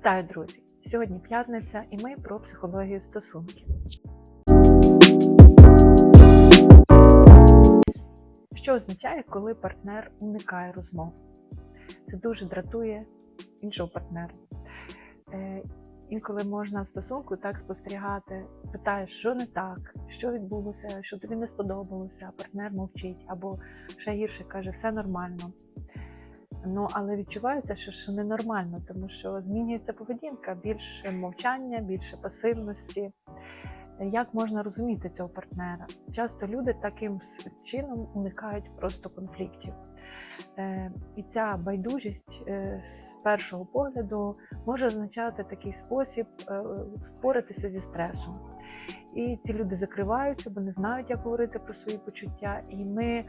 Вітаю, друзі! Сьогодні п'ятниця, і ми про психологію стосунків. Що означає, коли партнер уникає розмов? Це дуже дратує іншого партнера. Е, Інколи можна стосунку так спостерігати, питаєш, що не так, що відбулося, що тобі не сподобалося, партнер мовчить, або ще гірше каже, все нормально. Ну, але відчувається, що, що ненормально, тому що змінюється поведінка, більше мовчання, більше пасивності. Як можна розуміти цього партнера? Часто люди таким чином уникають просто конфліктів. Е, І ця байдужість е, з першого погляду може означати такий спосіб е, впоратися зі стресом. І ці люди закриваються, бо не знають, як говорити про свої почуття, і ми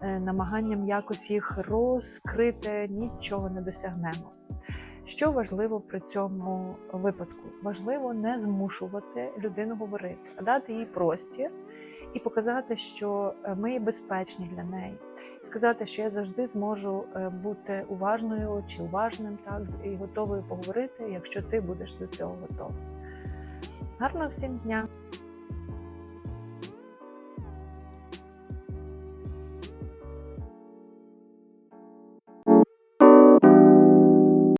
намаганням якось їх розкрити нічого не досягнемо. Що важливо при цьому випадку? Важливо не змушувати людину говорити, а дати їй простір і показати, що е, ми безпечні для неї, і сказати, що я завжди зможу е, бути уважною чи уважним, так і готовою поговорити, якщо ти будеш до цього готовий. Гарного всім дня!